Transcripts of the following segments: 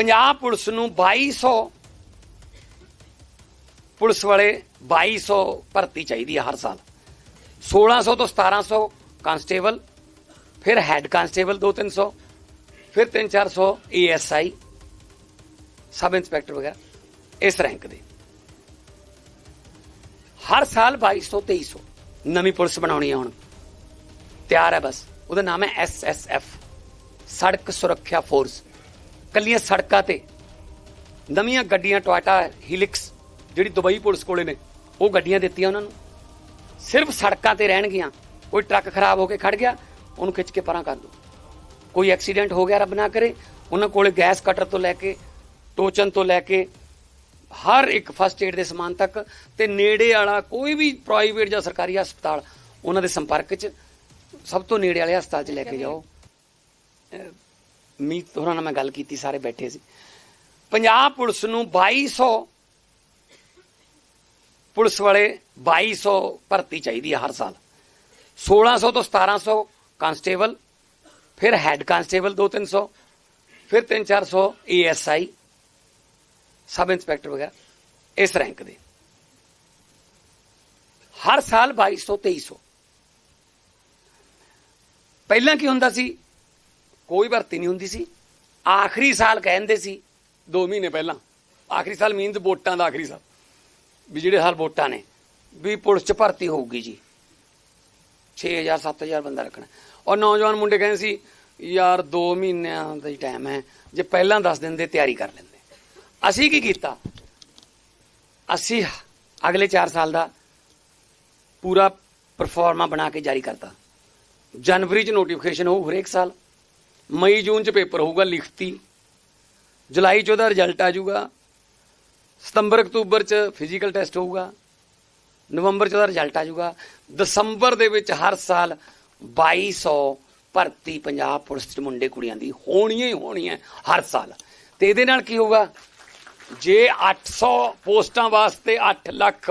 Punjab police ਨੂੰ 2200 police ਵਾਲੇ 2200 ਭਰਤੀ ਚਾਹੀਦੀ ਹੈ ਹਰ ਸਾਲ। 1600 ਤੋਂ 1700 ਕਾਂਸਟੇਬਲ, ਫਿਰ ਹੈੱਡ ਕਾਂਸਟੇਬਲ 2-300 ਫਿਰ 3-400 ਏਐਸਆਈ ਸਬ ਇੰਸਪੈਕਟਰ ਵਗੈਰਾ, ਇਸ ਰੈਂਕ ਦੇ। ਹਰ ਸਾਲ 2200 2300 ਨਵੀਂ ਪੁਲਿਸ ਬਣਾਉਣੀ ਹੈ ਹੁਣ। ਤਿਆਰ ਹੈ ਬਸ। ਉਹਦਾ ਨਾਮ ਹੈ ਐਸਐਸਐਫ ਸੜਕ ਸੁਰੱਖਿਆ ਫੋਰਸ। ਕੱਲੀਆਂ ਸੜਕਾਂ ਤੇ ਨਵੀਆਂ ਗੱਡੀਆਂ ਟੋਇਟਾ ਹੀਲਿਕਸ ਜਿਹੜੀ ਦੁਬਈ ਪੁਲਿਸ ਕੋਲੇ ਨੇ ਉਹ ਗੱਡੀਆਂ ਦਿੱਤੀਆਂ ਉਹਨਾਂ ਨੂੰ। ਸਿਰਫ ਸੜਕਾਂ ਤੇ ਰਹਿਣਗੀਆਂ ਕੋਈ ਟਰੱਕ ਖਰਾਬ ਹੋ ਕੇ ਖੜ ਗਿਆ ਉਹਨੂੰ ਖਿੱਚ ਕੇ ਪਰਾਂ ਕਰ ਦੋ। ਕੋਈ ਐਕਸੀਡੈਂਟ ਹੋ ਗਿਆ ਰੱਬ ਨਾ ਕਰੇ ਉਹਨਾਂ ਕੋਲੇ ਗੈਸ ਕਟਰ ਤੋਂ ਲੈ ਕੇ ਟੋਚਨ ਤੋਂ ਲੈ ਕੇ ਹਰ ਇੱਕ ਫਸਟ ਏਡ ਦੇ ਸਮਾਨ ਤੱਕ ਤੇ ਨੇੜੇ ਵਾਲਾ ਕੋਈ ਵੀ ਪ੍ਰਾਈਵੇਟ ਜਾਂ ਸਰਕਾਰੀ ਹਸਪਤਾਲ ਉਹਨਾਂ ਦੇ ਸੰਪਰਕ 'ਚ ਸਭ ਤੋਂ ਨੇੜੇ ਵਾਲੇ ਹਸਪਤਾਲ 'ਚ ਲੈ ਕੇ ਜਾਓ। ਮੀਤ ਹੋਰਾਂ ਨਾਲ ਮੈਂ ਗੱਲ ਕੀਤੀ, ਸਾਰੇ ਬੈਠੇ ਸੀ। ਪੰਜਾਬ ਪੁਲਿਸ ਨੂੰ 2200 ਪੁਲਿਸ ਵਾਲੇ 2200 ਭਰਤੀ ਚਾਹੀਦੀ ਹੈ ਹਰ ਸਾਲ। 1600 ਤੋਂ 1700 ਕਾਂਸਟੇਬਲ, ਫਿਰ ਹੈੱਡ ਕਾਂਸਟੇਬਲ 2-300 ਫਿਰ 3-400 ਏਐਸਆਈ ਸਬ ਇੰਸਪੈਕਟਰ ਵਗੈਰਾ, ਇਸ ਰੈਂਕ ਦੇ। ਹਰ ਸਾਲ 2200 2300 ਪਹਿਲਾਂ ਕੀ ਹੁੰਦਾ ਸੀ? ਕੋਈ ਭਰਤੀ ਨਹੀਂ ਹੁੰਦੀ ਸੀ। ਆਖਰੀ ਸਾਲ ਕਹਿੰਦੇ ਸੀ 2 ਮਹੀਨੇ ਪਹਿਲਾਂ, ਆਖਰੀ ਸਾਲ ਮੀਨਸ ਵੋਟਾਂ ਦਾ ਆਖਰੀ ਸਾਲ, ਵੀ ਜਿਹੜੇ ਹਾਲ ਵੋਟਾਂ ਨੇ, ਵੀ ਪੁਲਿਸ ਚ ਭਰਤੀ ਹੋਊਗੀ ਜੀ। 6000 7000 ਬੰਦਾ ਰੱਖਣਾ। ਔਰ ਨੌਜਵਾਨ ਮੁੰਡੇ ਕਹਿੰਦੇ ਸੀ, ਯਾਰ 2 ਮਹੀਨਿਆਂ ਦਾ ਹੀ ਟਾਈਮ ਹੈ, ਜੇ ਪਹਿਲਾਂ ਦੱਸ ਦਿੰਦੇ, ਤਿਆਰੀ ਕਰ ਲੈਂਦੇ। ਅਸੀਂ ਕੀ ਕੀਤਾ? ਅਸੀਂ ਅਗਲੇ 4 ਸਾਲ ਦਾ ਪੂਰਾ ਪਰਫਾਰਮਾ ਬਣਾ ਕੇ ਜਾਰੀ ਕਰਤਾ। ਜਨਵਰੀ ਚ ਨੋਟੀਫਿਕੇਸ਼ਨ ਹੋਊ ਹਰੇਕ ਸਾਲ। ਮਈ ਜੂਨ ਚ ਪੇਪਰ ਹੋਊਗਾ ਲਿਖਤੀ। ਜੁਲਾਈ ਚ ਉਹਦਾ ਰਿਜ਼ਲਟ ਆ ਜਾਊਗਾ। ਸਤੰਬਰ, ਅਕਤੂਬਰ ਚ ਫਿਜ਼ੀਕਲ ਟੈਸਟ ਹੋਊਗਾ। ਨਵੰਬਰ ਚ ਉਹਦਾ ਰਿਜ਼ਲਟ ਆ ਜਾਊਗਾ। ਦਸੰਬਰ ਦੇ ਵਿੱਚ ਹਰ ਸਾਲ 2200 ਭਰਤੀ ਪੰਜਾਬ ਪੁਲਿਸ ਚ ਮੁੰਡੇ ਕੁੜੀਆਂ ਦੀ ਹੋਣੀ ਹੀ ਹੋਣੀ ਹੈ ਹਰ ਸਾਲ। ਤੇ ਇਹਦੇ ਨਾਲ ਕੀ ਹੋਊਗਾ? ਜੇ 800 ਪੋਸਟਾਂ ਵਾਸਤੇ 8 ਲੱਖ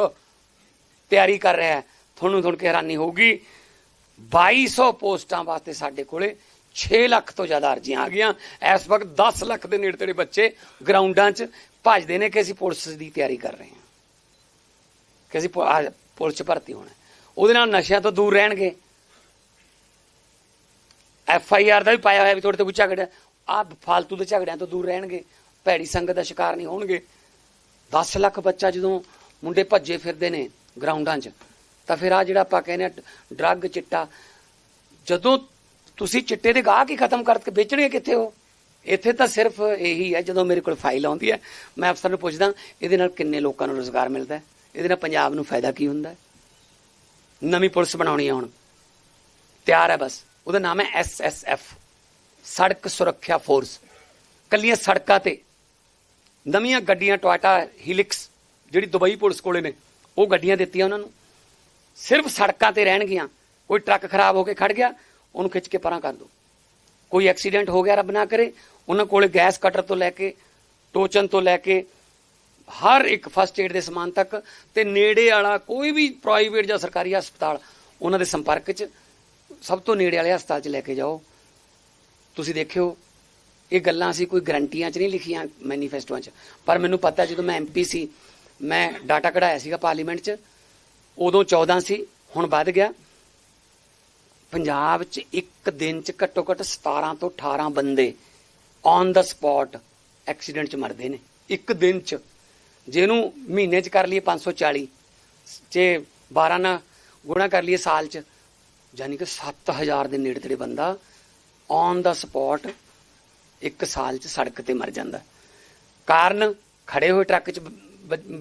ਤਿਆਰੀ ਕਰ ਰਿਹਾ ਹੈ, ਤੁਹਾਨੂੰ ਤੁਹਾਨੂੰ ਹੈਰਾਨੀ ਹੋਊਗੀ। 2200 ਪੋਸਟਾਂ ਵਾਸਤੇ ਸਾਡੇ ਕੋਲੇ 6 ਲੱਖ ਤੋਂ ਜ਼ਿਆਦਾ ਅਰਜ਼ੀਆਂ ਆ ਗਈਆਂ। ਇਸ ਵਕਤ 10 ਲੱਖ ਦੇ ਨੇੜੇ ਤੇੜੇ ਬੱਚੇ ਗਰਾਊਂਡਾਂ 'ਚ ਭੱਜਦੇ ਨੇ ਕਿ ਅਸੀਂ ਪੁਲਿਸ ਦੀ ਤਿਆਰੀ ਕਰ ਰਹੇ ਹਾਂ। ਕਿ ਅਸੀਂ ਪੁਲਿਸ 'ਚ ਭਰਤੀ ਹੋਣਾ। ਉਹਦੇ ਨਾਲ ਨਸ਼ਿਆਂ ਤੋਂ ਦੂਰ ਰਹਿਣਗੇ। ਐਫ ਆਈ ਆਰ ਦਾ ਵੀ ਪਾਇਆ ਹੋਇਆ ਵੀ ਤੁਹਾਡੇ ਤੇ ਕੋਈ ਝਗੜਾ। ਆ ਫਾਲਤੂ ਦੇ ਝਗੜਿਆਂ ਤੋਂ ਦੂਰ ਰਹਿਣਗੇ। ਭੈੜੀ ਸੰਗਤ ਦਾ ਸ਼ਿਕਾਰ ਨਹੀਂ ਹੋਣਗੇ। 10 ਲੱਖ ਬੱਚਾ ਜਦੋਂ ਮੁੰਡੇ ਭੱਜੇ ਫਿਰਦੇ ਨੇ ਗਰਾਊਂਡਾਂ 'ਚ, ਤਾਂ ਫਿਰ ਆ ਜਿਹੜਾ ਆਪਾਂ ਕਹਿੰਦੇ ਆ ਡਰੱਗ ਚਿੱਟਾ, ਜਦੋਂ ਤੁਸੀਂ ਚਿੱਟੇ ਦੇ ਗਾਹਕ ਹੀ ਖਤਮ ਕਰਕੇ ਵੇਚਣਗੇ ਕਿੱਥੇ ਹੋ ਇੱਥੇ ਤਾਂ ਸਿਰਫ ਇਹੀ ਹੈ, ਜਦੋਂ ਮੇਰੇ ਕੋਲ ਫਾਈਲ ਆਉਂਦੀ ਹੈ, ਮੈਂ ਅਫਸਰ ਨੂੰ ਪੁੱਛਦਾ, ਇਹਦੇ ਨਾਲ ਕਿੰਨੇ ਲੋਕਾਂ ਨੂੰ ਰੋਜ਼ਗਾਰ ਮਿਲਦਾ ਹੈ? ਇਹਦੇ ਨਾਲ ਪੰਜਾਬ ਨੂੰ ਫਾਇਦਾ ਕੀ ਹੁੰਦਾ ਹੈ? ਨਵੀਂ ਪੁਲਿਸ ਬਣਾਉਣੀ ਹੈ ਹੁਣ। ਤਿਆਰ ਹੈ ਬਸ। ਉਹਦਾ ਨਾਮ ਹੈ ਐਸਐਸਐਫ ਸੜਕ ਸੁਰੱਖਿਆ ਫੋਰਸ ਕੱਲੀਆਂ ਸੜਕਾਂ ਤੇ ਨਵੀਆਂ ਗੱਡੀਆਂ ਟੋਇਟਾ ਹਿਲਿਕਸ ਜਿਹੜੀ ਦੁਬਈ ਪੁਲਿਸ ਕੋਲੇ ਨੇ, ਉਹ ਗੱਡੀਆਂ ਦਿੱਤੀਆਂ ਉਹਨਾਂ ਨੂੰ। ਸਿਰਫ ਸੜਕਾਂ ਤੇ ਰਹਿਣਗੀਆਂ ਕੋਈ ਟਰੱਕ ਖਰਾਬ ਹੋ ਕੇ ਖੜ ਗਿਆ ਉਹਨੂੰ ਖਿੱਚ ਕੇ ਪਰਾਂ ਕਰ ਦੋ। ਕੋਈ ਐਕਸੀਡੈਂਟ ਹੋ ਗਿਆ ਰੱਬ ਨਾ ਕਰੇ, ਉਹਨਾਂ ਕੋਲੇ ਗੈਸ ਕਟਰ ਤੋਂ ਲੈ ਕੇ, ਟੋਚਨ ਤੋਂ ਲੈ ਕੇ, ਹਰ ਇੱਕ ਫਸਟ ਏਡ ਦੇ ਸਮਾਨ ਤੱਕ ਤੇ ਨੇੜੇ ਵਾਲਾ ਕੋਈ ਵੀ ਪ੍ਰਾਈਵੇਟ ਜਾਂ ਸਰਕਾਰੀ ਹਸਪਤਾਲ, ਉਹਨਾਂ ਦੇ ਸੰਪਰਕ 'ਚ ਸਭ ਤੋਂ ਨੇੜੇ ਵਾਲੇ ਹਸਪਤਾਲ 'ਚ ਲੈ ਕੇ ਜਾਓ। ਤੁਸੀਂ ਦੇਖਿਓ, ਇਹ ਗੱਲਾਂ ਅਸੀਂ ਕੋਈ ਗਰੰਟੀਆਂ 'ਚ ਨਹੀਂ ਲਿਖੀਆਂ ਮੈਨੀਫੈਸਟੋਆਂ 'ਚ। ਪਰ ਮੈਨੂੰ ਪਤਾ ਜਦੋਂ ਮੈਂ ਐਮਪੀ ਸੀ, ਮੈਂ ਡਾਟਾ ਕਢਾਇਆ ਸੀਗਾ ਪਾਰਲੀਮੈਂਟ 'ਚ, ਉਦੋਂ 14 ਸੀ, ਹੁਣ ਵੱਧ ਗਿਆ। ਪੰਜਾਬ 'ਚ ਇੱਕ ਦਿਨ 'ਚ ਘੱਟੋ ਘੱਟ 17 ਤੋਂ 18 ਬੰਦੇ ਔਨ ਦਾ ਸਪੌਟ ਐਕਸੀਡੈਂਟ 'ਚ ਮਰਦੇ ਨੇ। ਇੱਕ ਦਿਨ 'ਚ। ਜਿਹਨੂੰ ਮਹੀਨੇ 'ਚ ਕਰ ਲਈਏ 540 ਜੇ 12 ਨਾਲ ਗੁਣਾ ਕਰ ਲਈਏ ਸਾਲ 'ਚ, ਯਾਨੀ ਕਿ 7000 ਦੇ ਨੇੜੇ ਤੇੜੇ ਬੰਦਾ ਔਨ ਦਾ ਸਪੌਟ ਇੱਕ ਸਾਲ 'ਚ ਸੜਕ ਤੇ ਮਰ ਜਾਂਦਾ। ਕਾਰਨ ਖੜੇ ਹੋਏ ਟਰੱਕ 'ਚ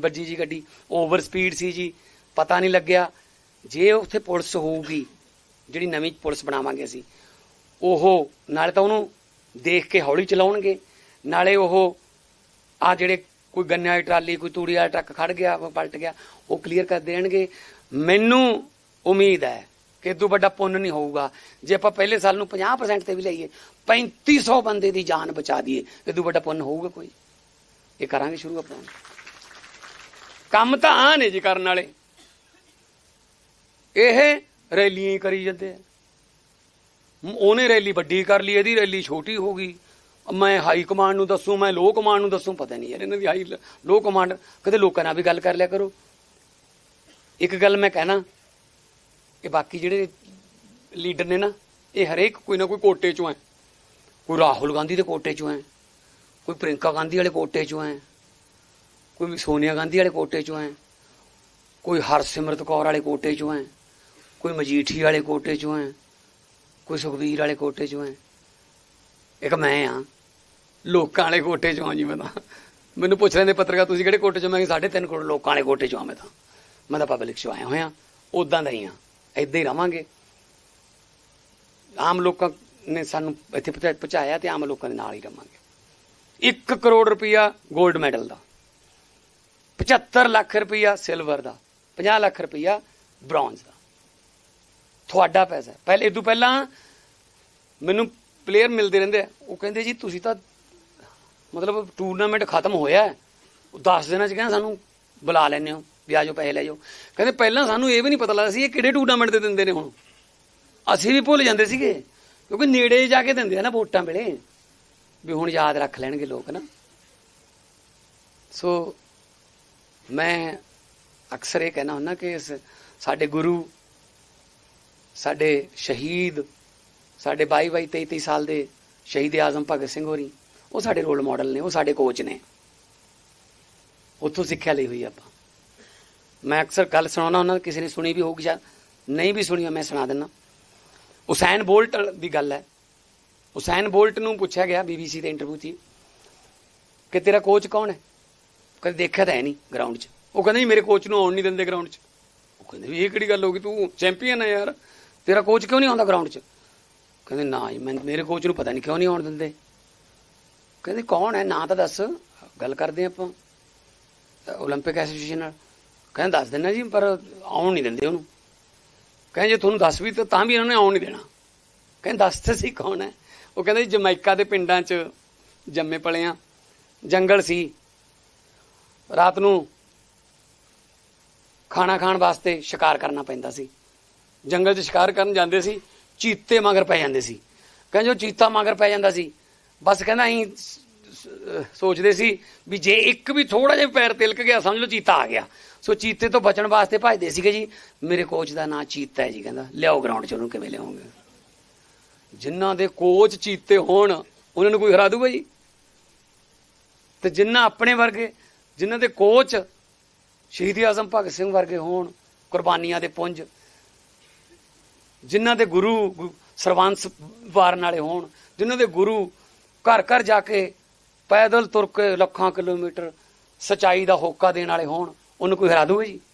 ਵੱਜੀ ਜੀ ਗੱਡੀ, ਓਵਰ ਸਪੀਡ ਸੀ ਜੀ, ਪਤਾ ਨਹੀਂ ਲੱਗਿਆ। ਜੇ ਉੱਥੇ ਪੁਲਿਸ ਹੋਊਗੀ ਜਿਹੜੀ ਨਵੀਂ ਪੁਲਿਸ ਬਣਾਵਾਂਗੇ ਅਸੀਂ, ਉਹ ਨਾਲੇ ਤਾਂ ਉਹਨੂੰ ਦੇਖ ਕੇ ਹੌਲੀ ਚਲਾਉਣਗੇ, ਨਾਲੇ ਉਹ ਆ ਜਿਹੜੇ ਕੋਈ ਗੰਨੇ ਵਾਲੀ ਟਰਾਲੀ, ਕੋਈ ਤੂੜੀ ਵਾਲਾ ਟਰੱਕ ਖੜ ਗਿਆ ਪਲਟ ਗਿਆ, ਉਹ ਕਲੀਅਰ ਕਰ ਦੇਣਗੇ। ਮੈਨੂੰ ਉਮੀਦ ਹੈ ਕਿ ਇਦੋਂ ਵੱਡਾ ਪੁੰਨ ਨਹੀਂ ਹੋਊਗਾ। ਜੇ ਆਪਾਂ ਪਹਿਲੇ ਸਾਲ ਨੂੰ 50% ਤੇ ਵੀ ਲਈਏ 3500 ਬੰਦੇ ਦੀ ਜਾਨ ਬਚਾ ਦਈਏ ਇਦੋਂ ਵੱਡਾ ਪੁੰਨ ਹੋਊਗਾ ਕੋਈ। ਇਹ ਕਰਾਂਗੇ ਸ਼ੁਰੂ ਆਪਾਂ। ਕੰਮ ਤਾਂ ਆ ਨੇ ਜੀ ਕਰਨ ਵਾਲੇ। ਇਹ ਰੈਲੀਆਂ ਹੀ ਕਰੀ ਜਾਂਦੇ ਆ। ਉਹਨੇ ਰੈਲੀ ਵੱਡੀ ਕਰ ਲਈ, ਇਹਦੀ ਰੈਲੀ ਛੋਟੀ ਹੋ ਗਈ। ਮੈਂ ਹਾਈ ਕਮਾਂਡ ਨੂੰ ਦੱਸੂ, ਮੈਂ ਲੋ ਕਮਾਂਡ ਨੂੰ ਦੱਸੂ, ਪਤਾ ਨਹੀਂ ਯਾਰ, ਇਹਨਾਂ ਦੀ ਹਾਈ ਲੋ ਕਮਾਂਡ ਕਦੇ ਲੋਕਾਂ ਨਾਲ ਵੀ ਗੱਲ ਕਰ ਲਿਆ ਕਰੋ। ਇੱਕ ਗੱਲ ਮੈਂ ਕਹਿਣਾ, ਇਹ ਬਾਕੀ ਜਿਹੜੇ ਲੀਡਰ ਨੇ ਨਾ, ਇਹ ਹਰੇਕ ਕੋਈ ਨਾ ਕੋਈ ਕੋਟੇ ਚੋਂ ਹੈ। ਕੋਈ ਰਾਹੁਲ ਗਾਂਧੀ ਦੇ ਕੋਟੇ ਚੋਂ ਹੈ, ਕੋਈ ਪ੍ਰਿੰਕਾ ਗਾਂਧੀ ਵਾਲੇ ਕੋਟੇ ਚੋਂ ਹੈ, ਕੋਈ ਸੋਨੀਆ ਗਾਂਧੀ ਵਾਲੇ ਕੋਟੇ ਚੋਂ ਹੈ, ਕੋਈ ਹਰਸਿਮਰਤ ਕੌਰ ਵਾਲੇ ਕੋਟੇ ਚੋਂ ਹੈ। ਕੋਈ ਮਜੀਠੀ ਵਾਲੇ ਕੋਟੇ ਚੋਂ ਹੈ ਕੋਈ ਸੁਖਬੀਰ ਵਾਲੇ ਕੋਟੇ ਚੋਂ ਹੈ। ਇੱਕ ਮੈਂ ਆ ਲੋਕਾਂ ਵਾਲੇ ਕੋਟੇ ਚੋਂ ਆ ਜੀ ਮੈਂ ਤਾਂ। ਮੈਨੂੰ ਪੁੱਛ ਲੈਂਦੇ ਪੱਤਰਕਾਰ ਤੁਸੀਂ ਕਿਹੜੇ ਕੋਟੇ ਚੋਂ? ਮੈਂ ਕਿਹਾ, ਸਾਢੇ ਤਿੰਨ ਕਰੋੜ ਲੋਕਾਂ ਵਾਲੇ ਕੋਟੇ ਚੋਂ ਆ ਮੈਂ ਤਾਂ। ਮੈਂ ਤਾਂ ਪਬਲਿਕ ਚੋਂ ਆਇਆ ਹੋਇਆ ਉਦਾਂ ਦਾ ਹੀ ਆ। ਏਦਾਂ ਹੀ ਰਵਾਂਗੇ। ਆਮ ਲੋਕਾਂ ਨੇ ਸਾਨੂੰ ਇੱਥੇ ਪਹੁੰਚਾ- ਪਹੁੰਚਾਇਆ ਤੇ ਆਮ ਲੋਕਾਂ ਦੇ ਨਾਲ ਹੀ ਰਵਾਂਗੇ। 1 ਕਰੋੜ ਰੁਪਇਆ 골ਡ ਮੈਡਲ ਦਾ। 75 ਲੱਖ ਰੁਪਇਆ ਸਿਲਵਰ ਦਾ। 50 ਲੱਖ ਰੁਪਇਆ ਬ੍ਰੌਂਜ਼ ਦਾ। ਤੁਹਾਡਾ ਪੈਸਾ ਹੈ। ਪਹਿਲੇ ਇਦੋਂ ਪਹਿਲਾਂ ਮੈਨੂੰ ਪਲੇਅਰ ਮਿਲਦੇ ਰਹਿੰਦੇ ਆ। ਉਹ ਕਹਿੰਦੇ, ਜੀ, ਤੁਸੀਂ ਤਾਂ ਮਤਲਬ ਟੂਰਨਾਮੈਂਟ ਖਤਮ ਹੋਇਆ ਉਹ 10 ਦਿਨਾਂ ਚ ਕਹਿੰਦੇ ਸਾਨੂੰ ਬੁਲਾ ਲੈਣੇ ਹੋ, ਵੀ ਆ ਜਾਓ, ਪੈਸੇ ਲੈ ਜਾਓ। ਕਹਿੰਦੇ, ਪਹਿਲਾਂ ਸਾਨੂੰ ਇਹ ਵੀ ਨਹੀਂ ਪਤਾ ਲੱਗਦਾ ਸੀ, ਇਹ ਕਿਹੜੇ ਟੂਰਨਾਮੈਂਟ ਤੇ ਦਿੰਦੇ ਨੇ ਹੁਣ? ਅਸੀਂ ਵੀ ਭੁੱਲ ਜਾਂਦੇ ਸੀਗੇ, ਕਿਉਂਕਿ ਨੇੜੇ ਜਾ ਕੇ ਦਿੰਦੇ ਆ ਨਾ ਵੋਟਾਂ ਵੇਲੇ। ਵੀ ਹੁਣ ਯਾਦ ਰੱਖ ਲੈਣਗੇ ਲੋਕ ਨਾ। ਸੋ ਮੈਂ ਅਕਸਰ ਇਹ ਕਹਿਣਾ ਹੁੰਦਾ ਕਿ ਇਸ ਸਾਡੇ ਗੁਰੂ ਸਾਡੇ ਸ਼ਹੀਦ ਸਾਡੇ 22 22 23 23 ਸਾਲ ਦੇ ਸ਼ਹੀਦ ਆਜ਼ਮ ਭਗਤ ਸਿੰਘ ਹੋਰੀ ਉਹ ਸਾਡੇ ਰੋਲ ਮਾਡਲ ਨੇ ਉਹ ਸਾਡੇ ਕੋਚ ਨੇ। ਉੱਥੋਂ ਸਿੱਖਿਆ ਲਈ ਹੋਈ ਆਪਾਂ। ਮੈਂ ਅਕਸਰ ਗੱਲ ਸੁਣਾਉਣਾ ਉਹਨਾਂ ਕਿਸੇ ਨੇ ਸੁਣੀ ਵੀ ਹੋਊਗੀ ਜਾਂ ਨਹੀਂ ਵੀ ਸੁਣੀ ਹੋਈ, ਮੈਂ ਸੁਣਾ ਦਿੰਦਾ। ਹੁਸੈਨ ਬੋਲਟ ਦੀ ਗੱਲ ਹੈ। ਹੁਸੈਨ ਬੋਲਟ ਨੂੰ ਪੁੱਛਿਆ ਗਿਆ ਬੀਬੀਸੀ ਦੇ ਇੰਟਰਵਿਊ 'ਚ ਕਿ ਤੇਰਾ ਕੋਚ ਕੌਣ ਹੈ? ਕਦੇ ਦੇਖਿਆ ਤਾਂ ਹੈ ਨਹੀਂ ਗਰਾਊਂਡ 'ਚ। ਉਹ ਕਹਿੰਦਾ ਜੀ ਮੇਰੇ ਕੋਚ ਨੂੰ ਆਉਣ ਨਹੀਂ ਦਿੰਦੇ ਗਰਾਊਂਡ 'ਚ। ਉਹ ਕਹਿੰਦੇ ਵੀ ਇਹ ਕਿਹੜੀ ਗੱਲ ਹੋ ਗਈ? ਤੂੰ ਚੈਂਪੀਅਨ ਹੈ ਯਾਰ। ਤੇਰਾ ਕੋਚ ਕਿਉਂ ਨਹੀਂ ਆਉਂਦਾ ਗਰਾਊਂਡ 'ਚ ਕਹਿੰਦੇ ਨਾ ਜੀ ਮੈਂ ਮੇਰੇ ਕੋਚ ਨੂੰ ਪਤਾ ਨਹੀਂ ਕਿਉਂ ਨਹੀਂ ਆਉਣ ਦਿੰਦੇ ਕਹਿੰਦੇ ਕੌਣ ਹੈ ਨਾਂ ਤਾਂ ਦੱਸ ਗੱਲ ਕਰਦੇ ਆਪਾਂ 올림픽 ਐਸੋਸੀਏਸ਼ਨ ਨਾਲ ਕਹਿੰਦੇ ਦੱਸ ਦਿੰਨਾ ਜੀ ਪਰ ਆਉਣ ਨਹੀਂ ਦਿੰਦੇ ਉਹਨੂੰ ਕਹਿੰਦੇ ਜੇ ਤੁਹਾਨੂੰ ਦੱਸ ਵੀ ਤਾਂ ਤਾਂ ਵੀ ਇਹਨਾਂ ਨੇ ਆਉਣ ਨਹੀਂ ਦੇਣਾ ਕਹਿੰਦੇ ਦੱਸ ਤੇ ਸੀ ਕੌਣ ਹੈ ਉਹ ਕਹਿੰਦੇ ਜੀ ਜਮੈਕਾ ਦੇ ਪਿੰਡਾਂ 'ਚ ਜੰਮੇ ਪਲੇ ਆ ਜੰਗਲ ਸੀ ਰਾਤ ਨੂੰ ਖਾਣਾ ਖਾਣ ਵਾਸਤੇ ਸ਼ਿਕਾਰ ਕਰਨਾ ਪੈਂਦਾ ਸੀ ਜੰਗਲ 'ਚ ਸ਼ਿਕਾਰ ਕਰਨ ਜਾਂਦੇ ਸੀ, ਚੀਤੇ ਮਗਰ ਪੈ ਜਾਂਦੇ ਸੀ। ਕਹਿੰਦੇ ਉਹ ਚੀਤਾ ਮਗਰ ਪੈ ਜਾਂਦਾ ਸੀ, ਬਸ ਕਹਿੰਦਾ ਅਸੀਂ ਸੋਚਦੇ ਸੀ ਵੀ ਜੇ ਇੱਕ ਵੀ ਥੋੜਾ ਜਿਹਾ ਪੈਰ ਤਿਲਕ ਗਿਆ, ਸਮਝ ਲਓ ਚੀਤਾ ਆ ਗਿਆ। ਸੋ ਚੀਤੇ ਤੋਂ ਬਚਣ ਵਾਸਤੇ ਭੱਜਦੇ ਸੀਗੇ ਜੀ, ਮੇਰੇ ਕੋਚ ਦਾ ਨਾਂ ਚੀਤਾ ਹੈ ਜੀ ਕਹਿੰਦਾ। ਲਿਆਓ ਗਰਾਊਂਡ 'ਚ ਉਹਨੂੰ ਕਿਵੇਂ ਲਿਆਉਂਗੇ। ਜਿਨ੍ਹਾਂ ਦੇ ਕੋਚ ਚੀਤੇ ਹੋਣ, ਉਹਨਾਂ ਨੂੰ ਕੋਈ ਹਰਾ ਦੂਗਾ ਜੀ? ਤੇ ਜਿਨ੍ਹਾਂ ਆਪਣੇ ਵਰਗੇ, ਜਿਨ੍ਹਾਂ ਦੇ ਕੋਚ ਸ਼ਹੀਦ ਆਜ਼ਮ ਭਗਤ ਸਿੰਘ ਵਰਗੇ ਹੋਣ, ਕੁਰਬਾਨੀਆਂ ਦੇ ਪੁੰਜ ਜਿਨ੍ਹਾਂ ਦੇ ਗੁਰੂ ਗੁ- ਸਰਬੰਸ ਵਾਰਨ ਵਾਲੇ ਹੋਣ, ਜਿਨ੍ਹਾਂ ਦੇ ਗੁਰੂ ਘਰ ਘਰ ਜਾ ਕੇ ਪੈਦਲ ਤੁਰ ਕੇ ਲੱਖਾਂ ਕਿਲੋਮੀਟਰ ਸਚਾਈ ਦਾ ਹੋਕਾ ਦੇਣ ਵਾਲੇ ਹੋਣ, ਉਹਨੂੰ ਕੋਈ ਹਰਾ ਦੂਗਾ ਜੀ